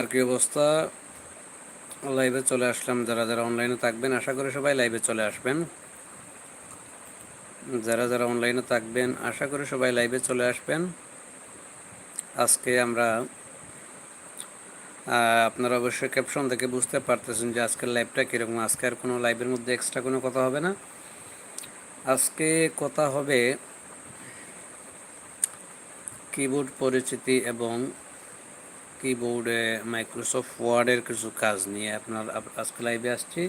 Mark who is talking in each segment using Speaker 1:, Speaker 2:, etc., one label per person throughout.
Speaker 1: আর কি অবস্থা? লাইভে চলে আসলাম। যারা যারা অনলাইনে থাকবেন, আশা করি সবাই লাইভে চলে আসবেন। যারা যারা অনলাইনে থাকবেন, আশা করি সবাই লাইভে চলে আসবেন। আজকে আমরা আপনারা অবশ্যই ক্যাপশন দেখে বুঝতে পারতেছেন যে আজকের লাইভটা কীরকম। আজকে আর কোনো লাইভের মধ্যে এক্সট্রা কোনো কথা হবে না। আজকে কথা হবে কিবোর্ড পরিচিতি এবং কিবোর্ডে মাইক্রোসফট ওয়ার্ডের কিছু কাজ নিয়ে আপনার আজকে লাইভে আসছি।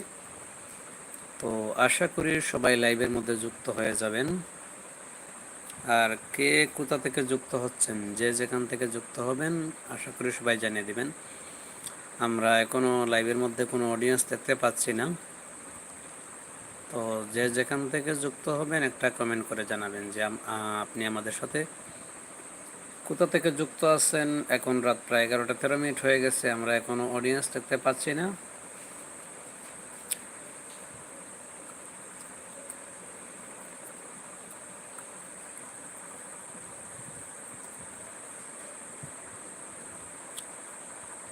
Speaker 1: তো আশা করি সবাই লাইভের মধ্যে যুক্ত হয়ে যাবেন। আর কে কোথা থেকে যুক্ত হচ্ছেন, যে যেখান থেকে যুক্ত হবেন, আশা করি সবাই জানিয়ে দিবেন। আমরা এখনও লাইভের মধ্যে কোনো অডিয়েন্স দেখতে পাচ্ছি না। তো যে যেখান থেকে যুক্ত হবেন, একটা কমেন্ট করে জানাবেন যে আপনি আমাদের সাথে কোথা থেকে যুক্ত আছেন? এখন রাত প্রায় এগারোটা তেরো মিনিট হয়ে গেছে আমরা এখনও অডিয়েন্স দেখতে পাচ্ছি না।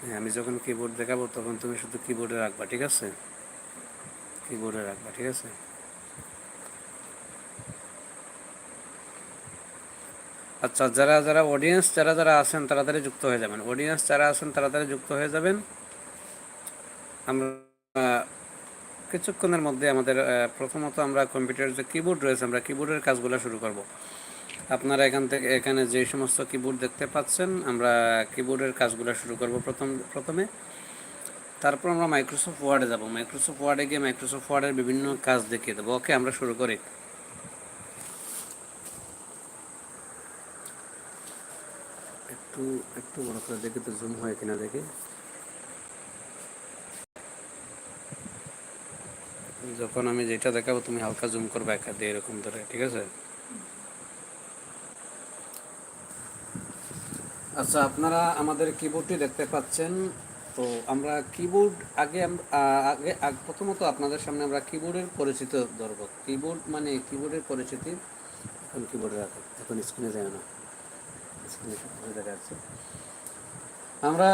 Speaker 1: হ্যাঁ, আমি যখন কিবোর্ড দেখাবো তখন তুমি শুধু কিবোর্ডে রাখবা ঠিক আছে? কিবোর্ডে রাখবা ঠিক আছে? আচ্ছা যারা যারা অডিয়েন্স যারা যারা আছেন তাড়াতাড়ি যুক্ত হয়ে যাবেন। অডিয়েন্স যারা আছেন তাড়াতাড়ি যুক্ত হয়ে যাবেন। আমরা, কিছুক্ষণের মধ্যে আমাদের প্রথমত আমরা কম্পিউটার যে কিবোর্ড রয়েছে, আমরা কিবোর্ডের কাজগুলো শুরু করব। আপনারা এখান থেকে, এখানে যে সমস্ত কিবোর্ড দেখতে পাচ্ছেন, আমরা কিবোর্ডের কাজগুলো শুরু করব প্রথম, প্রথমে। তারপর আমরা মাইক্রোসফট ওয়ার্ডে যাব। মাইক্রোসফট ওয়ার্ডে গিয়ে মাইক্রোসফট ওয়ার্ডের বিভিন্ন কাজ দেখিয়ে দেবো। ওকে আমরা শুরু করি। একটু একটু বড় করে দেখি তো জুম হয় কিনা দেখি। যখন আমি যেটা দেখাবো, তুমি হালকা জুম করবে একা দিয়ে এরকম ধরে, ঠিক আছে? আচ্ছা আপনারা আমাদের কিবোর্ডটি দেখতে পাচ্ছেন। তো আমরা কিবোর্ড আগে আগে প্রথমত আপনাদের সামনে আমরা কিবোর্ডের পরিচিত ধরব। কিবোর্ড মানে কিবোর্ডের পরিচিতি। এখন কিবোর্ডে এখন স্ক্রিনে যায় না স্ক্রিনে সবকিছু দেখা যাচ্ছে আমরা,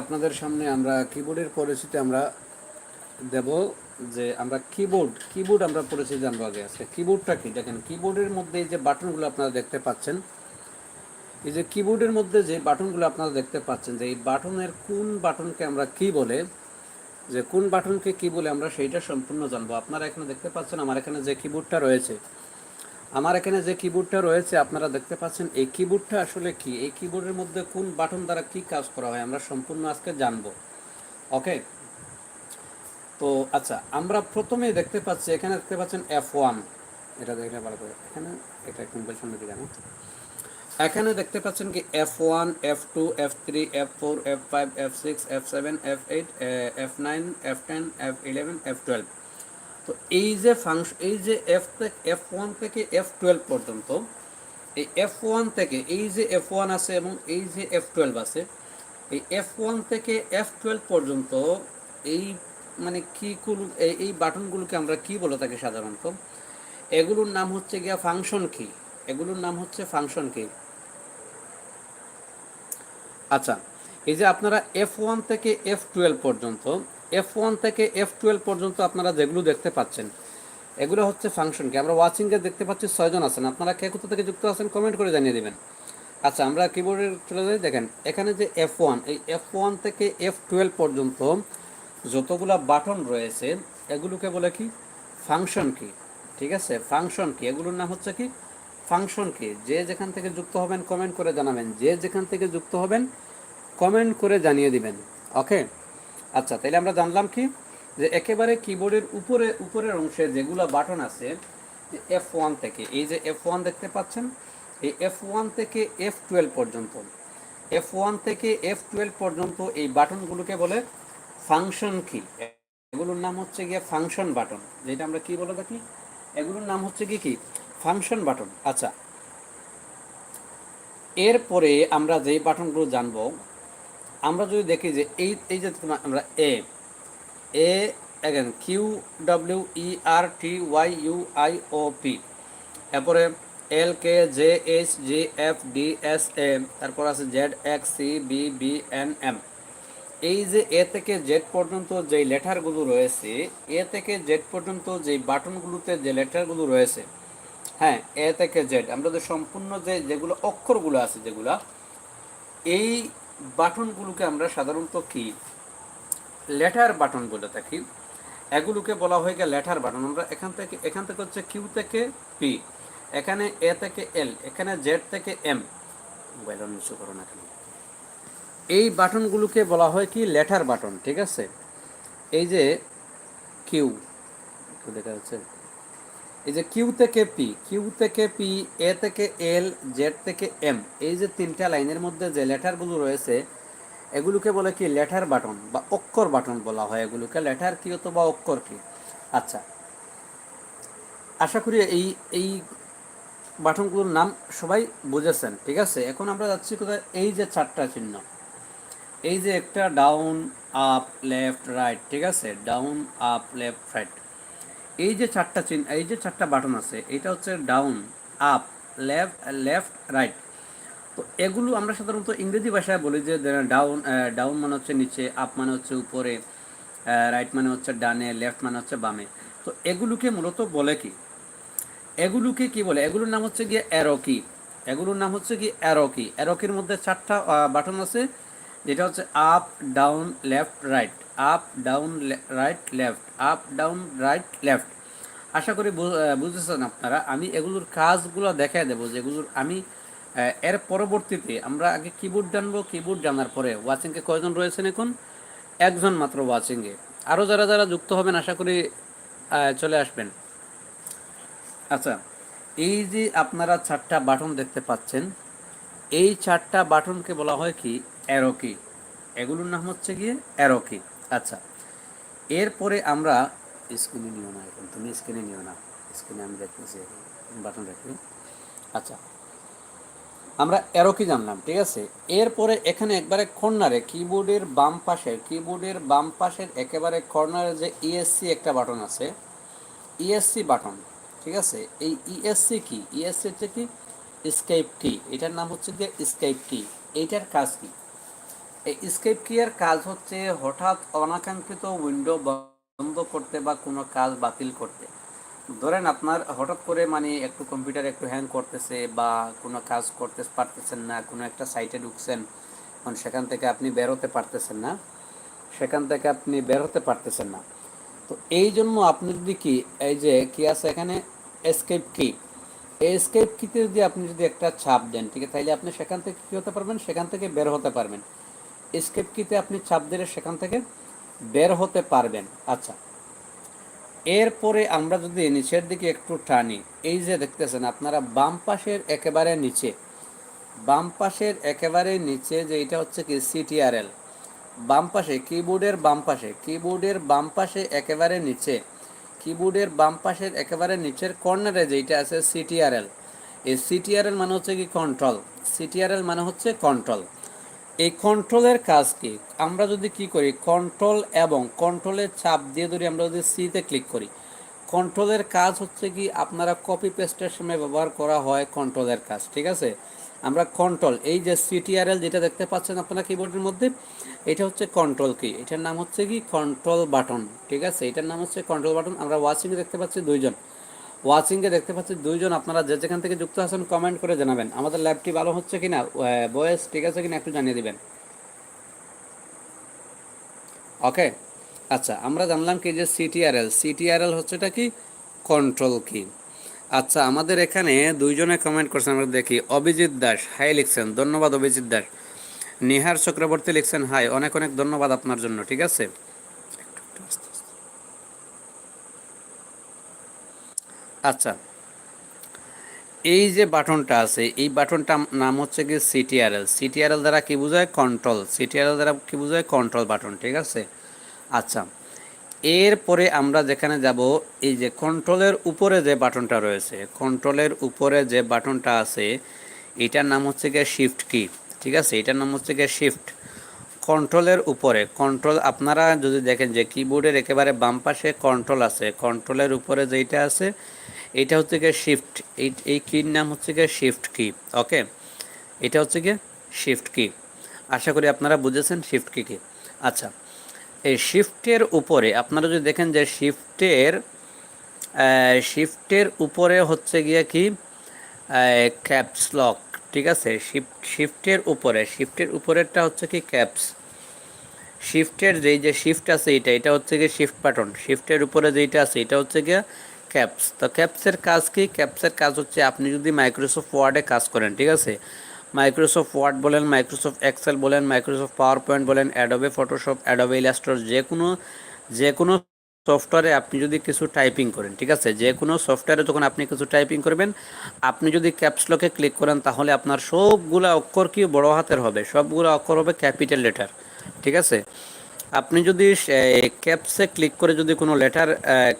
Speaker 1: আপনাদের সামনে আমরা কিবোর্ডের পরিচিতি আমরা দেব যে আমরা কিবোর্ড কিবোর্ড আমরা পরিচিতি জানব আগে আজকে। কিবোর্ডটা কি? দেখেন কিবোর্ডের মধ্যে যে বাটনগুলো আপনারা দেখতে পাচ্ছেন, এই যে কিবোর্ডের মধ্যে যে বাটনগুলো আপনারা দেখতে পাচ্ছেন, যে এই বাটনের কোন বাটনকে আমরা কি বলে, যে কোন বাটনকে কি বলে আমরা সেইটা সম্পূর্ণ জানব। আপনারা এখানে দেখতে পাচ্ছেন, আমার এখানে যে কিবোর্ডটা রয়েছে আমার এখানে যে কিবোর্ডটা রয়েছে, আপনারা দেখতে পাচ্ছেন, এই কিবোর্ডটা আসলে কি? এই কিবোর্ডের মধ্যে কোন বাটন দ্বারা কি কাজ করা হয়, আমরা সম্পূর্ণ আজকে জানব। ওকে তো আচ্ছা আমরা প্রথমে দেখতে পাচ্ছি, এখানে দেখতে পাচ্ছেন এফ ওয়ান এটা দেখলে ভালো করে, এখানে এটা একটু মোবাইল সামনে দিকে আনো। এখানে দেখতে পাচ্ছেন কি F one F two F three F four F five F six F seven F eight F nine F ten F eleven F twelve তো এই যে ফাংশন এই যে এফ এফ ওয়ান থেকে এফ টুয়েলভ পর্যন্ত, এই এফ ওয়ান থেকে, এই যে এফ ওয়ান আছে এবং এই যে এফ টুয়েলভ আছে, এই এফ ওয়ান থেকে এফ টুয়েলভ পর্যন্ত এই মানে কি এই বাটনগুলোকে আমরা কি বলে থাকি সাধারণত? এগুলোর নাম হচ্ছে গিয়া ফাংশন কি এগুলোর নাম হচ্ছে ফাংশন কি আচ্ছা এই যে আপনারা এফ ওয়ান থেকে এফ টুয়েলভ পর্যন্ত এফ ওয়ান থেকে এফ টুয়েলভ পর্যন্ত আপনারা যেগুলো দেখতে পাচ্ছেন, এগুলো হচ্ছে ফাংশন কি আমরা ওয়াচিংয়ে দেখতে পাচ্ছি ছয়জন আছেন। আপনারা কে কোথা থেকে যুক্ত আছেন কমেন্ট করে জানিয়ে দেবেন। আচ্ছা আমরা কিবোর্ডে চলে যাই। দেখেন, এখানে যে এফ ওয়ান এই এফ ওয়ান থেকে এফ টুয়েলভ পর্যন্ত যতগুলা বাটন রয়েছে, এগুলোকে বলে কি? ফাংশন কি ঠিক আছে? ফাংশন কি এগুলোর নাম হচ্ছে কি? ফাংশন কি যে যেখান থেকে যুক্ত হবেন কমেন্ট করে জানাবেন। যে যেখান থেকে যুক্ত হবেন কমেন্ট করে জানিয়ে দিবেন। ওকে আচ্ছা তাহলে আমরা জানলাম কি? যে একেবারে কিবোর্ডের উপরে, উপরের অংশে যেগুলো বাটন আছে এফ ওয়ান থেকে, এই যে এফ ওয়ান দেখতে পাচ্ছেন, এই এফ ওয়ান থেকে এফ টুয়েলভ পর্যন্ত এফ ওয়ান থেকে এফ টুয়েলভ পর্যন্ত এই বাটনগুলোকে বলে ফাংশন কি এগুলোর নাম হচ্ছে গিয়ে ফাংশন বাটন যেটা আমরা কি বলে থাকি? এগুলোর নাম হচ্ছে কি কি? ফাংশন বাটন আচ্ছা এরপরে আমরা যেই বাটনগুলো জানব আমরা যদি দেখি যে এই এই যে আমরা A A again Q W E R T Y U I O P এরপরে L K J H G F D S A তারপর আছে Z X C B B N M এই যে এ থেকে জেড পর্যন্ত যে লেটারগুলো রয়েছে এ থেকে জেড পর্যন্ত যে বাটনগুলোতে যে লেটারগুলো রয়েছে হ্যাঁ এ থেকে জেড আমরা যে সম্পূর্ণ যে যেগুলো অক্ষরগুলো আছে যেগুলা, এই বাটনগুলোকে আমরা সাধারণত কি? লেটার বাটন বলে থাকি। এগুলোকে বলা হয় গিয়ে লেটার বাটন আমরা এখান থেকে এখান থেকে হচ্ছে কিউ থেকে পি এখানে এ থেকে এল এখানে জেড থেকে এম মোবাইল নিশ্চয় করো না কেন? এই বাটনগুলোকে বলা হয় কি? লেটার বাটন ঠিক আছে? এই যে কিউ দেখা যাচ্ছে এই যে কিউ থেকে পি কিউ থেকে পি এ থেকে এল জেড থেকে এম এই যে তিনটা লাইনের মধ্যে যে লেটারগুলো রয়েছে, এগুলোকে বলে কি লেটার বাটন বা অক্ষর বাটন বলা হয় এগুলোকে। লেটার কি হতো বা অক্ষর কি? আচ্ছা আশা করি এই এই বাটনগুলোর নাম সবাই বুঝেছেন, ঠিক আছে? এখন আমরা যাচ্ছি কোথায়? এই যে চারটা চিহ্ন, এই যে একটা ডাউন আপ লেফট রাইট ঠিক আছে? ডাউন আপ লেফট রাইট এই যে চারটা চিহ্ন, এই যে চারটা বাটন আছে, এটা হচ্ছে down up left left right তো এগুলো আমরা সাধারণত ইংরেজি ভাষায় বলি যে ডাউন ডাউন মানে হচ্ছে নিচে আপ মানে হচ্ছে উপরে রাইট মানে হচ্ছে ডানে লেফট মানে হচ্ছে বামে। তো এগুলোকে মূলত বলে কি? এগুলোকে কি বলে? এগুলোর নাম হচ্ছে গিয়ে অ্যারোকি এগুলোর নাম হচ্ছে কি অ্যারোকি অ্যারোকির মধ্যে চারটা বাটন আছে। যেটা হচ্ছে up down left right up down right left up down right left আশা করি বুঝেছেন আপনারা। আমি এগুলোর কাজগুলো দেখাই দেবো যেগুলোর আমি এর পরবর্তীতে আমরা আগে কিবোর্ড জানব কিবোর্ড জানার পরে ওয়াচিংকে কয়জন রয়েছেন এখন? একজন মাত্র ওয়াচিংয়ে আরও যারা যারা যুক্ত হবেন, আশা করি চলে আসবেন। আচ্ছা এই যে আপনারা চারটা বাটন দেখতে পাচ্ছেন, এই চারটা বাটনকে বলা হয় কি অ্যারোকি। এগুলোর নাম হচ্ছে গিয়ে অ্যারোকি। আচ্ছা এরপরে আমরা স্ক্রিনে নিও না এখন, তুমি স্ক্রিনে নিও না। স্ক্রিনে আমি দেখতেছি, বাটন রাখি আচ্ছা আমরা অ্যারোকি জানলাম, ঠিক আছে? এরপরে এখানে একবারে কর্নারে, কিবোর্ডের বাম পাশের কিবোর্ডের বাম পাশের একেবারে কর্নারে যে ইএসসি একটা বাটন আছে ইএসসি বাটন, ঠিক আছে? এই ইএসসি কি? ইএসসি হচ্ছে কি? স্কেপ কি এটার নাম হচ্ছে যে স্কেপ কি এইটার কাজ কি? এই স্কেপ কি এর কাজ হচ্ছে হঠাৎ অনাকাঙ্ক্ষিত উইন্ডো বন্ধ করতে বা কোনো কাজ বাতিল করতে। ধরেন আপনার হঠাৎ করে মানে একটু কম্পিউটার একটু হ্যাং করতেছে বা কোনো কাজ করতে পারতেছেন না, কোনো একটা সাইটে ঢুকছেন এখন সেখান থেকে আপনি বের হতে পারতেছেন না, সেখান থেকে আপনি বের হতে পারতেছেন না। তো এই জন্য আপনি যদি কি, এই যে কি আছে এখানে? এসকেপ কি এই এসকেপ কিতে যদি আপনি যদি একটা ছাপ দেন, ঠিক আছে? তাইলে আপনি সেখান থেকে কী হতে পারবেন? সেখান থেকে বের হতে পারবেন। এসকেপ কিতে আপনি ছাপ দিলে সেখান থেকে বের হতে পারবেন। আচ্ছা এরপরে আমরা যদি নিচের দিকে একটু টানি, এই যে দেখতেছেন আপনারা বাম পাশের একেবারে নিচে, বাম পাশের একেবারে নিচে যে এটা হচ্ছে কি সিটিআরএল বাম পাশে, কিবোর্ডের বাম পাশে, কিবোর্ডের বাম পাশে একেবারে নিচে, কিবোর্ডের বাম পাশের একেবারে নিচের কর্নারে যেটা আছে সিটিআরএল এই সিটিআরএল মানে হচ্ছে কি কন্ট্রোল সিটিআরএল মানে হচ্ছে কন্ট্রোল এই কন্ট্রোলের কাজ কি? আমরা যদি কি করি কন্ট্রোল এবং কন্ট্রোলের চাপ দিয়ে ধরি, আমরা যদি সিতে ক্লিক করি কন্ট্রোলের কাজ হচ্ছে কি, আপনারা কপি পেস্টের সময় ব্যবহার করা হয় কন্ট্রোলের কাজ, ঠিক আছে? আমরা কন্ট্রোল এই যে সিটিআরএল যেটা দেখতে পাচ্ছেন আপনারা কিবোর্ডের মধ্যে, এটা হচ্ছে কন্ট্রোল কি এটার নাম হচ্ছে কি কন্ট্রোল বাটন ঠিক আছে? এটার নাম হচ্ছে কন্ট্রোল বাটন আমরা ওয়াচিংয়ে দেখতে পাচ্ছি দুইজন। ওয়াচিংয়ে দেখতে পাচ্ছি দুইজন। আপনারা যে যেখান থেকে যুক্ত আছেন কমেন্ট করে জানাবেন। আমাদের ল্যাবটি ভালো হচ্ছে কিনা বয়েস ঠিক আছে কিনা একটু জানিয়ে দিবেন। ওকে আচ্ছা আমরা জানলাম কি যে সিটিআরএল সিটিআরএল হচ্ছে এটা কি? কন্ট্রোল কি আচ্ছা আমাদের এখানে দুইজনে কমেন্ট করছেন, আমরা দেখি। অভিজিৎ দাস হাই লিখছেন। ধন্যবাদ, অভিজিৎ দাস। নিহার চক্রবর্তী লিখছেন হাই অনেক অনেক ধন্যবাদ আপনার জন্য, ঠিক আছে? আচ্ছা। এই যে বাটনটা আছে, এই বাটনটা নাম হচ্ছে কি সিটিআরএল সিটিআরএল দ্বারা কি বোঝায়? কন্ট্রোল সিটিআরএল দ্বারা কি বোঝায়? কন্ট্রোল বাটন ঠিক আছে? আচ্ছা। এরপরে আমরা যেখানে যাব, এই যে কন্ট্রোলের উপরে যে বাটনটা রয়েছে কন্ট্রোলের উপরে যে বাটনটা আছে, এটার নাম হচ্ছে গিয়ে শিফট কি ঠিক আছে? এটার নাম হচ্ছে গিয়ে শিফট কন্ট্রোলের উপরে কন্ট্রোল আপনারা যদি দেখেন যে কিবোর্ডের একেবারে বাম পাশে কন্ট্রোল আছে কন্ট্রোলের উপরে যেইটা আছে, এটা হচ্ছে গিয়ে শিফট এই এই কির নাম হচ্ছে গিয়ে শিফট কি ওকে এটা হচ্ছে গিয়ে শিফট কি আশা করি আপনারা বুঝেছেন শিফট কি কি। আচ্ছা এই শিফটের উপরে, আপনারা যদি দেখেন যে শিফটের শিফটের উপরে হচ্ছে গিয়ে কি? ক্যাপস লক ঠিক আছে? শিফট শিফটের উপরে শিফটের উপরেরটা হচ্ছে কি ক্যাপস শিফটের যেই যে শিফট আছে এটা এটা হচ্ছে গিয়ে শিফট বাটন শিফটের উপরে যেইটা আছে, এটা হচ্ছে গিয়ে ক্যাপস তো ক্যাপসের কাজ কি? ক্যাপসের কাজ হচ্ছে আপনি যদি মাইক্রোসফট ওয়ার্ডে কাজ করেন, ঠিক আছে? মাইক্রোসফট ওয়ার্ড বলেন মাইক্রোসফট এক্সেল বলেন মাইক্রোসফট পাওয়ার পয়েন্ট বলেন অ্যাডোবে ফটোশপ অ্যাডোবে ইলাস্ট্রোর যে কোনো যে কোনো সফটওয়্যারে আপনি যদি কিছু টাইপিং করেন, ঠিক আছে? যে কোনো সফটওয়্যারে যখন আপনি কিছু টাইপিং করবেন, আপনি যদি ক্যাপসলকে ক্লিক করেন, তাহলে আপনার সবগুলো অক্ষর কি বড় হাতের হবে? সবগুলো অক্ষর হবে ক্যাপিটাল লেটার ঠিক আছে? আপনি যদি ক্যাপসে ক্লিক করে যদি কোনো লেটার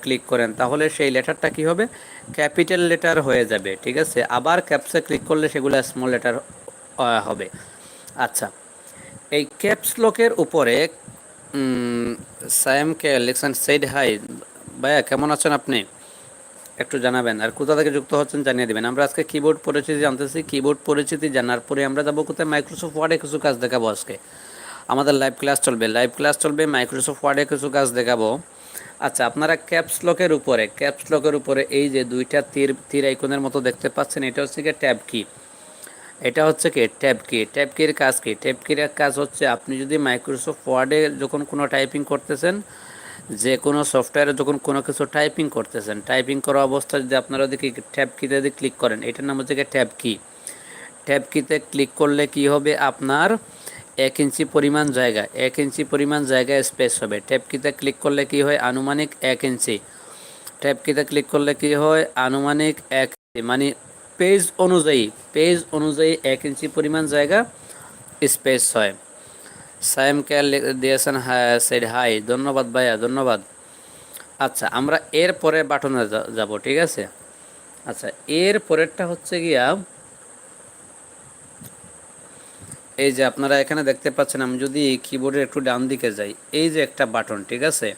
Speaker 1: ক্লিক করেন, তাহলে সেই লেটারটা কি হবে? ক্যাপিটাল লেটার হয়ে যাবে, ঠিক আছে? আবার ক্যাপসে ক্লিক করলে সেগুলো স্মল লেটার হবে। আচ্ছা এই ক্যাপস লকের উপরে সায়েমকে লিখছেন সেইড হাই, ভাইয়া, কেমন আছেন আপনি? একটু জানাবেন। আর কোথা থেকে যুক্ত হচ্ছেন জানিয়ে দেবেন। আমরা আজকে কিবোর্ড পরিচিতি জানতেছি। কিবোর্ড পরিচিতি জানার পরে আমরা যাব কোথায়? মাইক্রোসফট ওয়ার্ডে কিছু কাজ দেখাবো আজকে। আমাদের লাইভ ক্লাস চলবে। লাইভ ক্লাস চলবে মাইক্রোসফট ওয়ার্ডে কিছু কাজ দেখাবো। আচ্ছা আপনারা ক্যাপস লকের উপরে ক্যাপস লকের উপরে এই যে দুইটা তীর তীর আইকনের মতো দেখতে পাচ্ছেন, এটা হচ্ছে কি ট্যাব কি এটা হচ্ছে কি, ট্যাব কি? ট্যাব কির কাজ কি? ট্যাব কির কাজ হচ্ছে আপনি যদি মাইক্রোসফট ওয়ার্ডে যখন কোনো টাইপিং করতেছেন, যে কোনো সফটওয়্যারে যখন কোনো কিছু টাইপিং করতেছেন টাইপিং করা অবস্থায় যদি আপনারা দেখি ট্যাব কিতে যদি ক্লিক করেন, এটার নাম হচ্ছে ট্যাব কি? ট্যাব কিতে ক্লিক করলে কি হবে? আপনার এক ইঞ্চি পরিমাণ জায়গা, এক ইঞ্চি পরিমাণ জায়গায় স্পেস হবে। ট্যাব কিতে ক্লিক করলে কি হয়? আনুমানিক এক ইঞ্চি। ট্যাব কিতে ক্লিক করলে কি হয়? আনুমানিক এক মানে পেজ অনুযায়ী পেজ অনুযায়ী এক ইঞ্চি পরিমাণ জায়গা স্পেস হয়। সাইম কেয়ার দিয়েছেন সেড হাই ধন্যবাদ ভাইয়া, ধন্যবাদ। আচ্ছা আমরা এর পরে বাটনে যাব, ঠিক আছে? আচ্ছা এর পরেরটা হচ্ছে গিয়া, এই যে আপনারা এখানে দেখতে পাচ্ছেন, আমি যদি কিবোর্ডের একটু ডান দিকে যাই, এই যে একটা বাটন, ঠিক আছে?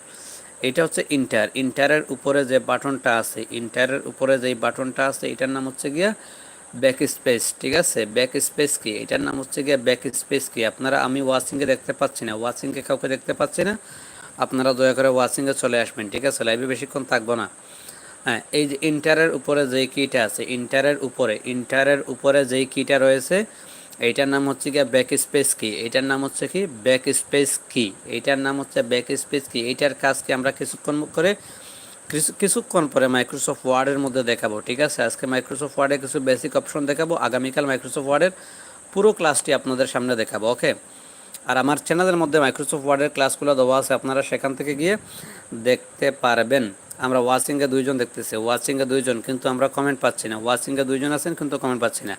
Speaker 1: এটা হচ্ছে ইন্টার ইন্টারের উপরে যে বাটনটা আছে ইন্টারের উপরে যে বাটনটা আছে, এটার নাম হচ্ছে গিয়া ব্যাক স্পেস ঠিক আছে? ব্যাক স্পেস কি? এটার নাম হচ্ছে গিয়া ব্যাক স্পেস কি? আপনারা, আমি ওয়াচিংয়ে দেখতে পাচ্ছি না। ওয়াচিংকে কাউকে দেখতে পাচ্ছি না। আপনারা দয়া করে ওয়াচিংয়ে চলে আসবেন, ঠিক আছে? লাইভে বেশিক্ষণ থাকব না। হ্যাঁ এই যে ইন্টারের উপরে যেই কিটা আছে ইন্টারের উপরে ইন্টারের উপরে যেই কিটা রয়েছে এইটার নাম হচ্ছে কি ব্যাক স্পেস কি এইটার নাম হচ্ছে কি ব্যাক স্পেস কি এইটার নাম হচ্ছে ব্যাক স্পেস কি এইটার কাজ কি আমরা কিছুক্ষণ করে কিছুক্ষণ পরে মাইক্রোসফট ওয়ার্ডের মধ্যে দেখাবো, ঠিক আছে? আজকে মাইক্রোসফট ওয়ার্ডে কিছু বেসিক অপশন দেখাবো, আগামীকাল মাইক্রোসফট ওয়ার্ডের পুরো ক্লাসটি আপনাদের সামনে দেখাবো ওকে আর আমার চ্যানেলের মধ্যে মাইক্রোসফট ওয়ার্ডের ক্লাসগুলো দেওয়া আছে, আপনারা সেখান থেকে গিয়ে দেখতে পারবেন। আমরা ওয়াচিংয়ে দুইজন দেখতেছি ওয়াচিংয়ে দুইজন, কিন্তু আমরা কমেন্ট পাচ্ছি না। ওয়াচিংয়ে দুইজন আছেন, কিন্তু কমেন্ট পাচ্ছি না।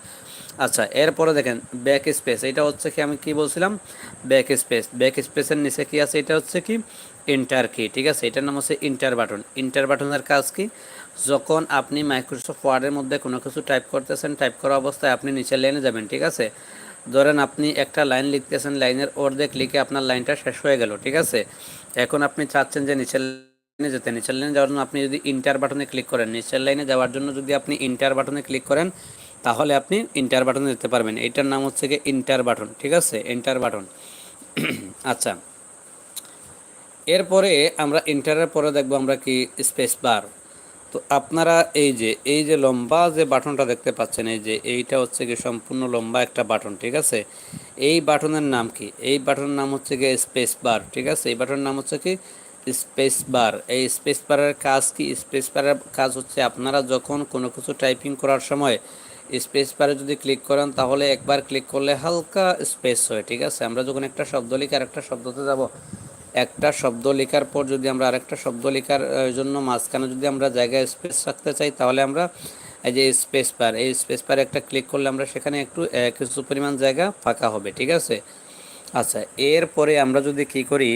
Speaker 1: আচ্ছা এরপরে দেখেন ব্যাক স্পেস এটা হচ্ছে কি আমি কি বলছিলাম? ব্যাক স্পেস ব্যাক স্পেসের নিচে কি আছে? এটা হচ্ছে কি? ইন্টার কি ঠিক আছে? এটার নাম হচ্ছে ইন্টার বাটন ইন্টার বাটনের কাজ কি? যখন আপনি মাইক্রোসফট ওয়ার্ডের মধ্যে কোনো কিছু টাইপ করতেছেন টাইপ করা অবস্থায় আপনি নিচের লাইনে যাবেন, ঠিক আছে? ধরেন আপনি একটা লাইন লিখতেছেন লাইনের অর্ধেক লিখে আপনার লাইনটা শেষ হয়ে গেল, ঠিক আছে? এখন আপনি চাচ্ছেন যে নিচের লাইনে যেতে। নিচের লাইনে যাওয়ার জন্য আপনি যদি ইন্টার বাটনে ক্লিক করেন, নিচের লাইনে যাওয়ার জন্য যদি আপনি ইন্টার বাটনে ক্লিক করেন তাহলে আপনি ইন্টার বাটনে যেতে পারবেন। এটার নাম হচ্ছে গিয়ে ইন্টার বাটন ঠিক আছে? ইন্টার বাটন আচ্ছা। এরপরে আমরা ইন্টারের পরে দেখব আমরা কি স্পেস বার তো আপনারা এই যে এই যে লম্বা যে বাটনটা দেখতে পাচ্ছেন, এই যে এইটা হচ্ছে কি সম্পূর্ণ লম্বা একটা বাটন, ঠিক আছে? এই বাটনের নাম কি? এই বাটনের নাম হচ্ছে গিয়ে স্পেস বার ঠিক আছে? এই বাটনের নাম হচ্ছে কি স্পেস বার এই স্পেস বারের কাজ কি? স্পেস বারের কাজ হচ্ছে আপনারা যখন কোনো কিছু টাইপিং করার সময় স্পেস বারে যদি ক্লিক করেন, তাহলে একবার ক্লিক করলে হালকা স্পেস হয়, ঠিক আছে? আমরা যখন একটা শব্দ লিখে আরেকটা শব্দতে যাব, একটা শব্দ লেখার পর যদি আমরা আরেকটা শব্দ লেখার জন্য মাঝখানে যদি আমরা জায়গায় স্পেস রাখতে চাই, তাহলে আমরা এই যে স্পেস বার এই স্পেস পারে একটা ক্লিক করলে আমরা সেখানে একটু কিছু পরিমাণ জায়গা ফাঁকা হবে, ঠিক আছে? আচ্ছা এরপরে আমরা যদি কি করি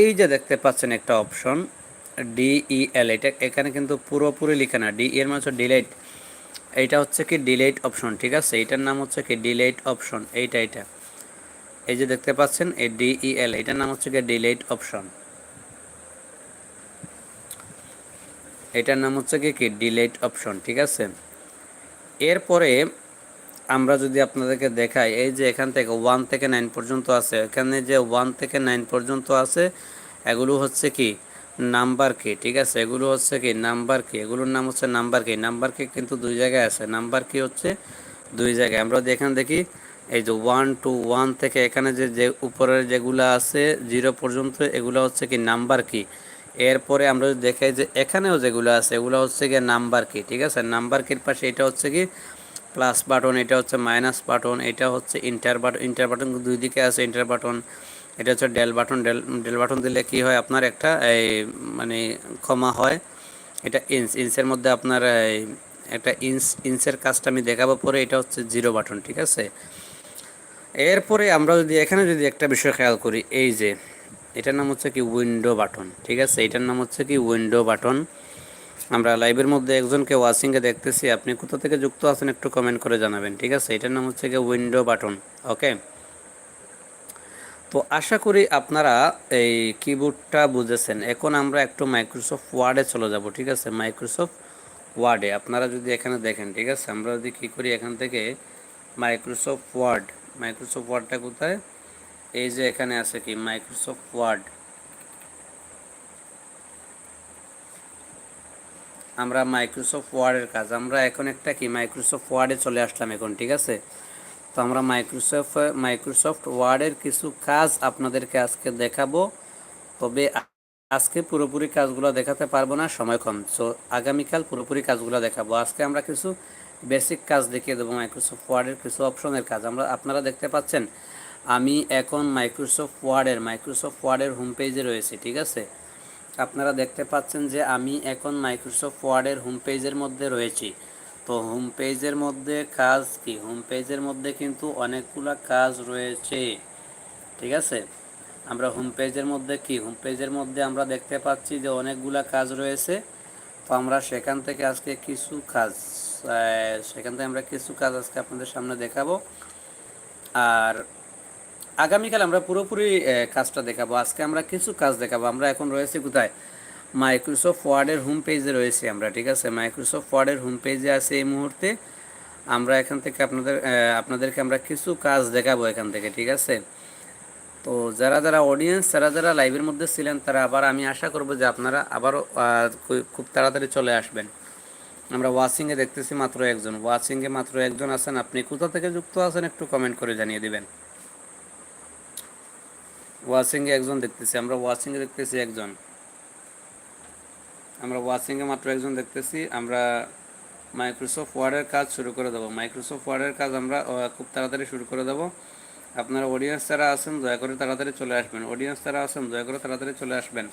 Speaker 1: এই যে দেখতে পাচ্ছেন একটা অপশন ডিইএল এটা এখানে কিন্তু পুরোপুরি লেখা না ডি এর মানে হচ্ছে ডিলাইট এইটা হচ্ছে কি ডিলেট অপশন ঠিক আছে? এইটার নাম হচ্ছে কি ডিলেট অপশন এইটা এটা এই যে দেখতে পাচ্ছেন, এই ডিইএল এটার নাম হচ্ছে কি ডিলেট অপশন এটার নাম হচ্ছে কি কি ডিলেট অপশন ঠিক আছে? এরপরে আমরা যদি আপনাদেরকে দেখাই, এই যে এখান থেকে ওয়ান থেকে নাইন পর্যন্ত আছে, এখানে যে ওয়ান থেকে নাইন পর্যন্ত আছে, এগুলো হচ্ছে কি নাম্বার কি? ঠিক আছে, এগুলো হচ্ছে কি? নাম্বার কি? এগুলোর নাম হচ্ছে নাম্বার কি? নাম্বার কি কিন্তু দুই জায়গায় আছে। নাম্বার কি হচ্ছে? দুই জায়গায়। আমরা যদি এখানে দেখি, এই যে ওয়ান টু ওয়ান থেকে এখানে যে যে উপরের যেগুলো আছে জিরো পর্যন্ত, এগুলো হচ্ছে কি নাম্বার কি? এরপরে আমরা যদি দেখাই যে এখানেও যেগুলো আছে, এগুলো হচ্ছে কি নাম্বার কি? ঠিক আছে, নাম্বার কির পাশে এটা হচ্ছে কি প্লাস বাটন, এটা হচ্ছে মাইনাস বাটন, এটা হচ্ছে ইন্টার বাটন ইন্টার বাটন দুই দিকে আছে, ইন্টার বাটন, এটা হচ্ছে del button, del del button দিলে কি হয়, আপনার একটা, এই মানে ক্ষমা হয়, এটা ইঞ্চ ইঞ্চের মধ্যে আপনার একটা ইঞ্চ ইঞ্চের কাজটা আমি দেখাবো পরে, এটা হচ্ছে জিরো বাটন, ঠিক আছে? এরপরে আমরা যদি, এখানে যদি একটা বিষয় খেয়াল করি, এই যে, এটার নাম হচ্ছে কি উইন্ডো বাটন, ঠিক আছে? এটার নাম হচ্ছে কি উইন্ডো বাটন। আমরা লাইভের মধ্যে একজনকে ওয়াচিংয়ে দেখতেছি। আপনি কোথা থেকে যুক্ত আছেন একটু কমেন্ট করে জানাবেন, ঠিক আছে? এটার নাম হচ্ছে গিয়ে উইন্ডো বাটন ওকে তো আশা করি আপনারা এই কিবোর্ডটা বুঝেছেন। এখন আমরা একটু মাইক্রোসফট ওয়ার্ডে চলে যাব, ঠিক আছে? মাইক্রোসফট ওয়ার্ডে আপনারা যদি এখানে দেখেন, ঠিক আছে? আমরা যদি কী করি, এখান থেকে মাইক্রোসফট ওয়ার্ড মাইক্রোসফট ওয়ার্ডটা কোথায়? এই যে এখানে আছে কি? মাইক্রোসফট ওয়ার্ড আমরা মাইক্রোসফট ওয়ার্ডের কাজ, আমরা এখন একটা কি মাইক্রোসফট ওয়ার্ডে চলে আসলাম এখন, ঠিক আছে? তো আমরা মাইক্রোসফট মাইক্রোসফট ওয়ার্ডের কিছু কাজ আপনাদেরকে আজকে দেখাবো, তবে আজকে পুরোপুরি কাজগুলো দেখাতে পারব না, সময় কম। সো আগামীকাল পুরোপুরি কাজগুলো দেখাবো। আজকে আমরা কিছু বেসিক কাজ দেখিয়ে দেবো মাইক্রোসফট ওয়ার্ডের কিছু অপশনের কাজ। আমরা, আপনারা দেখতে পাচ্ছেন, আমি এখন মাইক্রোসফট ওয়ার্ডের মাইক্রোসফট ওয়ার্ডের হোম পেজে রয়েছি, ঠিক আছে? আপনারা দেখতে পাচ্ছেন যে আমি এখন মাইক্রোসফট ওয়ার্ডের হোম পেজের মধ্যে রয়েছি। তো হোম পেজের মধ্যে কাজ কি? হোম পেজের মধ্যে কিন্তু অনেকগুলা কাজ রয়েছে। ঠিক আছে? আমরা হোম পেজের মধ্যে কি? হোম পেজের মধ্যে আমরা দেখতে পাচ্ছি যে অনেকগুলা কাজ রয়েছে। তো আমরা সেখান থেকে আজকে কিছু কাজ সেখান থেকে আমরা কিছু কাজ আজকে আপনাদের সামনে দেখাবো। আর আগামীকাল আমরা পুরোপুরি কাজটা দেখাবো। আজকে আমরা কিছু কাজ দেখাবো। আমরা এখন রয়েছি কোথায়? মাইক্রোসফট ওয়ার্ডের হোম পেজে রয়েছি আমরা, ঠিক আছে? মাইক্রোসফট ওয়ার্ডের হোম পেজে আছে এই মুহূর্তে। আমরা এখান থেকে আপনাদের আপনাদেরকে আমরা কিছু কাজ দেখাবো এখান থেকে, ঠিক আছে? তো যারা যারা অডিয়েন্স যারা যারা লাইভের মধ্যে ছিলেন, তারা আবার আমি আশা করব যে আপনারা আবারও খুব তাড়াতাড়ি চলে আসবেন। আমরা ওয়াচিংয়ে দেখতেছি মাত্র একজন। ওয়াচিংয়ে মাত্র একজন আছেন। আপনি কোথা থেকে যুক্ত আছেন একটু কমেন্ট করে জানিয়ে দিবেন। ওয়াচিংয়ে একজন দেখতেছি, আমরা ওয়াশিংয়ে দেখতেছি একজন। আমরা ওয়াশিংয়ে মাত্র একজন দেখতেছি, আমরা মাইক্রোসফট ওয়ার্ডের কাজ শুরু করে দেবো। মাইক্রোসফট ওয়ার্ডের কাজ আমরা খুব তাড়াতাড়ি শুরু করে দেবো। আপনারা অডিয়েন্স যারা আছেন, দয়া করে তাড়াতাড়ি চলে আসবেন। অডিয়েন্স যারা আছেন, দয়া করে তাড়াতাড়ি চলে আসবেন।